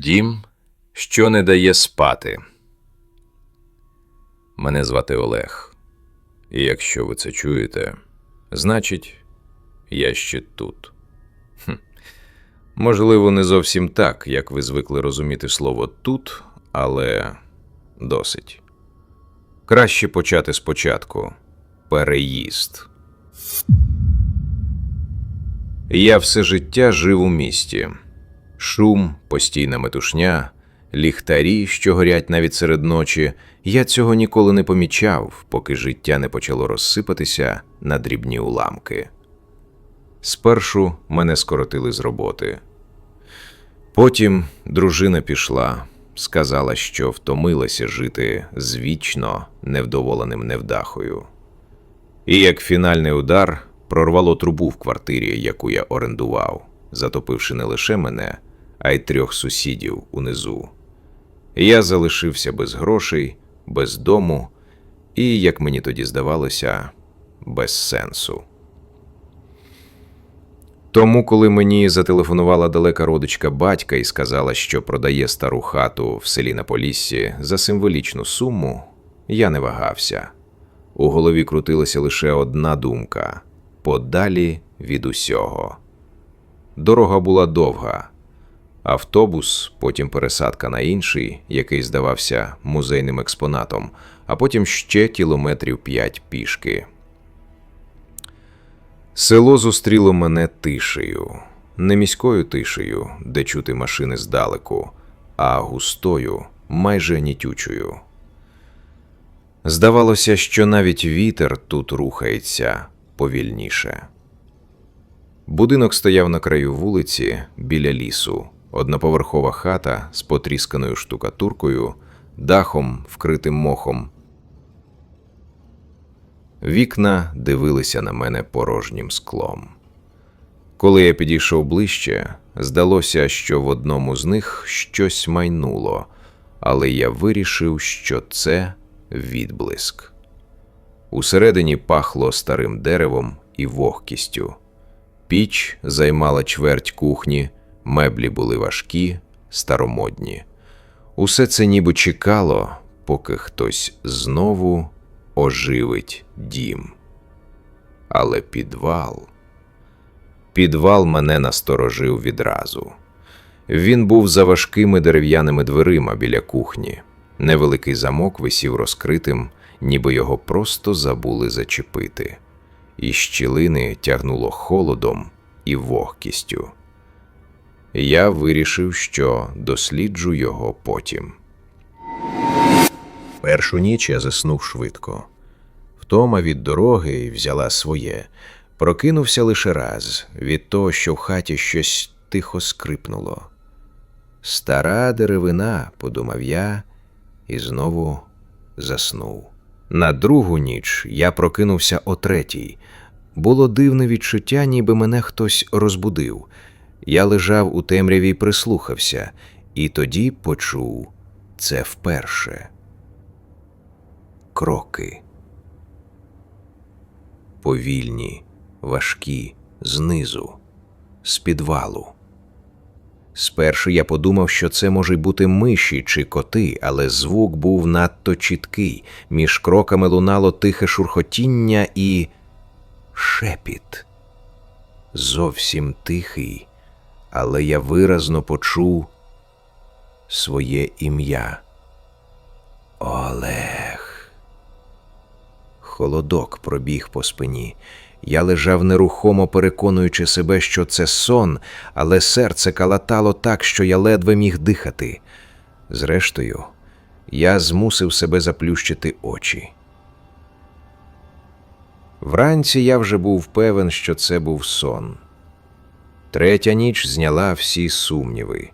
Дім, що не дає спати. Мене звати Олег. І якщо ви це чуєте, значить, я ще тут. Хм. Можливо, не зовсім так, як ви звикли розуміти слово тут, але досить. Краще почати спочатку. Переїзд. Я все життя жив у місті. Шум, постійна метушня, ліхтарі, що горять навіть серед ночі. Я цього ніколи не помічав, поки життя не почало розсипатися на дрібні уламки. Спершу мене скоротили з роботи. Потім дружина пішла, сказала, що втомилася жити з вічно невдоволеним невдахою. І як фінальний удар прорвало трубу в квартирі, яку я орендував, затопивши не лише мене, а й трьох сусідів унизу. Я залишився без грошей, без дому і, як мені тоді здавалося, без сенсу. Тому, коли мені зателефонувала далека родичка батька і сказала, що продає стару хату в селі на Поліссі за символічну суму, я не вагався. У голові крутилася лише одна думка подалі від усього. Дорога була довга. Автобус, потім пересадка на інший, який здавався музейним експонатом, а потім ще кілометрів п'ять пішки. Село зустріло мене тишею, не міською тишею, де чути машини здалеку, а густою, майже нітючою. Здавалося, що навіть вітер тут рухається повільніше. Будинок стояв на краю вулиці біля лісу, одноповерхова хата з потрісканою штукатуркою, дахом, вкритим мохом. Вікна дивилися на мене порожнім склом. Коли я підійшов ближче, здалося, що в одному з них щось майнуло, але я вирішив, що це відблиск. Усередині пахло старим деревом і вогкістю. Піч займала чверть кухні, меблі були важкі, старомодні. Усе це ніби чекало, поки хтось знову оживить дім. Але підвал. Підвал мене насторожив відразу. Він був за важкими дерев'яними дверима біля кухні. Невеликий замок висів розкритим, ніби його просто забули зачепити. Із щілини тягнуло холодом і вогкістю. Я вирішив, що досліджу його потім. Першу ніч я заснув швидко. Втома від дороги взяла своє. Прокинувся лише раз від того, що в хаті щось тихо скрипнуло. Стара деревина, подумав я, і знову заснув. На другу ніч я прокинувся о третій. Було дивне відчуття, ніби мене хтось розбудив. Я лежав у темряві і прислухався, і тоді почув це вперше. Кроки. Повільні, важкі, знизу, з підвалу. Спершу я подумав, що це може бути миші чи коти, але звук був надто чіткий. Між кроками лунало тихе шурхотіння і шепіт. Зовсім тихий, але я виразно почув своє ім'я. Олег. Холодок пробіг по спині. Я лежав нерухомо, переконуючи себе, що це сон, але серце калатало так, що я ледве міг дихати. Зрештою, я змусив себе заплющити очі. Вранці я вже був певен, що це був сон. Третя ніч зняла всі сумніви.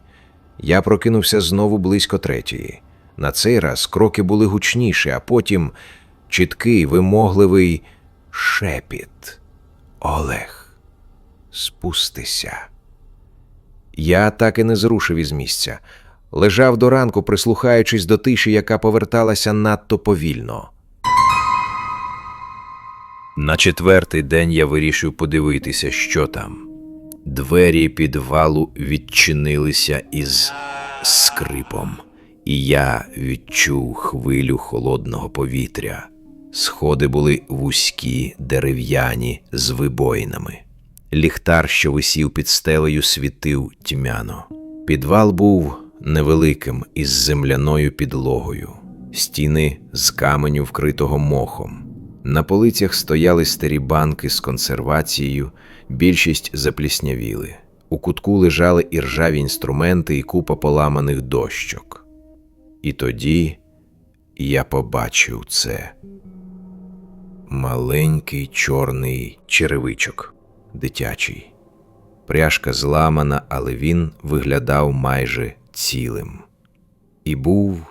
Я прокинувся знову близько третьої. На цей раз кроки були гучніші, а потім чіткий, вимогливий шепіт. Олег, спустися. Я так і не зрушив із місця. Лежав до ранку, прислухаючись до тиші, яка поверталася надто повільно. На четвертий день я вирішив подивитися, що там. Двері підвалу відчинилися із скрипом, і я відчув хвилю холодного повітря. Сходи були вузькі, дерев'яні з вибоїнами. Ліхтар, що висів під стелею, світив тьмяно. Підвал був невеликим із земляною підлогою, стіни з каменю, вкритого мохом. На полицях стояли старі банки з консервацією, більшість запліснявіли. У кутку лежали і ржаві інструменти, і купа поламаних дощок. І тоді я побачив це маленький чорний черевичок, дитячий. Пряжка зламана, але він виглядав майже цілим і був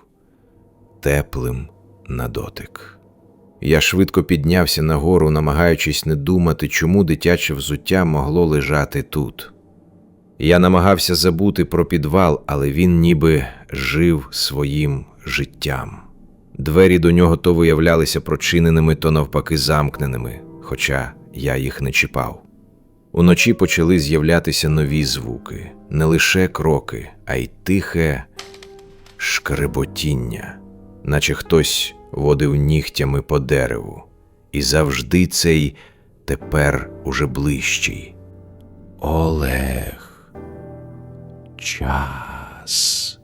теплим на дотик. Я швидко піднявся нагору, намагаючись не думати, чому дитяче взуття могло лежати тут. Я намагався забути про підвал, але він ніби жив своїм життям. Двері до нього то виявлялися прочиненими, то навпаки замкненими, хоча я їх не чіпав. Уночі почали з'являтися нові звуки, не лише кроки, а й тихе шкреботіння, наче хтось водив нігтями по дереву, і завжди цей тепер уже ближчий. Олег. Час.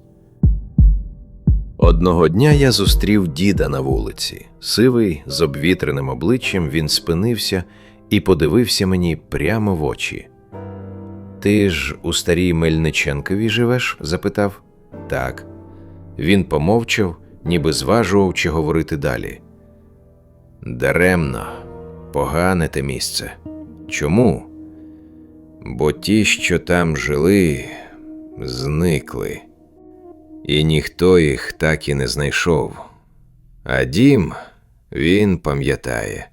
Одного дня я зустрів діда на вулиці. Сивий, з обвітреним обличчям, він спинився і подивився мені прямо в очі. Ти ж у старій Мельниченкові живеш? запитав. Так. Він помовчав, ніби зважував, чи говорити далі. Даремно, погане те місце. Чому? Бо ті, що там жили, зникли, і ніхто їх так і не знайшов. А дім він пам'ятає.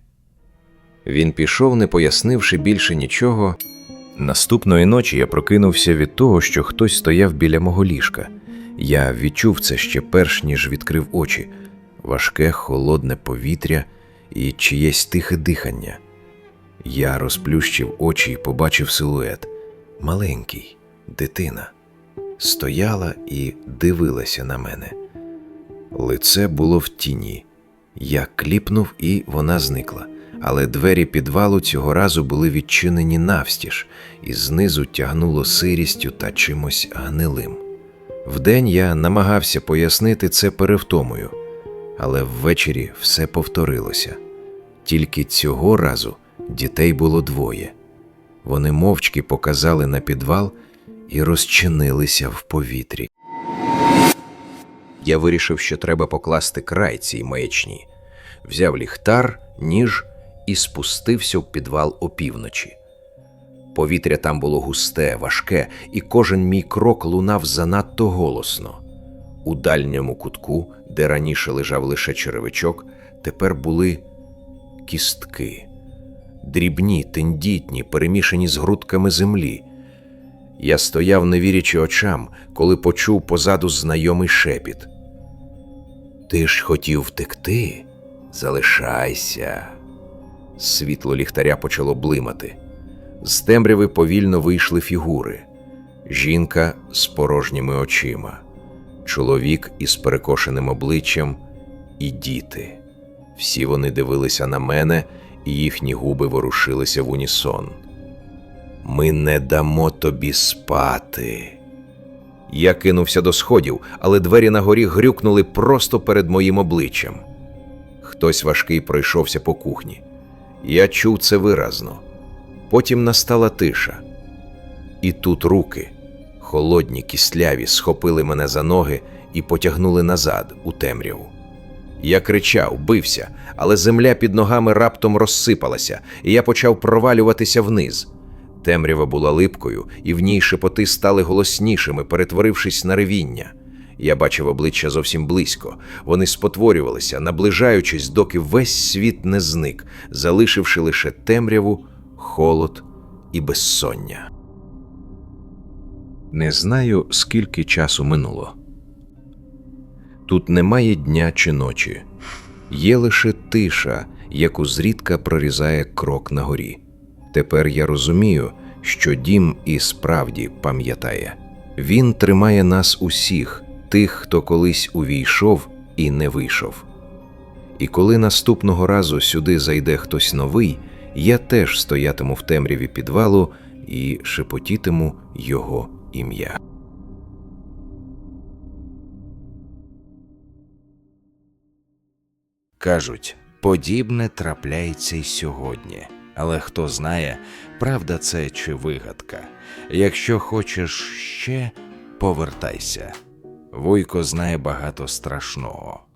Він пішов, не пояснивши більше нічого. Наступної ночі я прокинувся від того, що хтось стояв біля мого ліжка. Я відчув це ще перш ніж відкрив очі важке, холодне повітря і чиєсь тихе дихання. Я розплющив очі і побачив силует маленький, дитина. Стояла і дивилася на мене. Лице було в тіні. Я кліпнув, і вона зникла. Але двері підвалу цього разу були відчинені навстіж, і знизу тягнуло сирістю та чимось гнилим. Вдень я намагався пояснити це перевтомою, але ввечері все повторилося. Тільки цього разу дітей було двоє. Вони мовчки показали на підвал і розчинилися в повітрі. Я вирішив, що треба покласти край цій маячні. Взяв ліхтар, ніж і спустився в підвал опівночі. Повітря там було густе, важке, і кожен мій крок лунав занадто голосно. У дальньому кутку, де раніше лежав лише черевичок, тепер були кістки, дрібні, тендітні, перемішані з грудками землі. Я стояв, не вірячи очам, коли почув позаду знайомий шепіт. Ти ж хотів втекти? Залишайся. Світло ліхтаря почало блимати. З темряви повільно вийшли фігури: жінка з порожніми очима, чоловік із перекошеним обличчям і діти. Всі вони дивилися на мене, і їхні губи ворушилися в унісон. Ми не дамо тобі спати. Я кинувся до сходів, але двері на горі грюкнули просто перед моїм обличчям. Хтось важкий пройшовся по кухні. Я чув це виразно. Потім настала тиша. І тут руки, холодні, кисляві, схопили мене за ноги і потягнули назад у темряву. Я кричав, бився, але земля під ногами раптом розсипалася, і я почав провалюватися вниз. Темрява була липкою, і в ній шепоти стали голоснішими, перетворившись на ревіння. Я бачив обличчя зовсім близько. Вони спотворювалися, наближаючись, доки весь світ не зник, залишивши лише темряву, холод і безсоння. Не знаю, скільки часу минуло. Тут немає дня чи ночі, є лише тиша, яку зрідка прорізає крок на горі. Тепер я розумію, що дім і справді пам'ятає. Він тримає нас усіх, тих, хто колись увійшов і не вийшов. І коли наступного разу сюди зайде хтось новий, я теж стоятиму в темряві підвалу і шепотітиму його ім'я. Кажуть, подібне трапляється й сьогодні. Але хто знає, правда це чи вигадка. Якщо хочеш ще, повертайся. Вуйко знає багато страшного.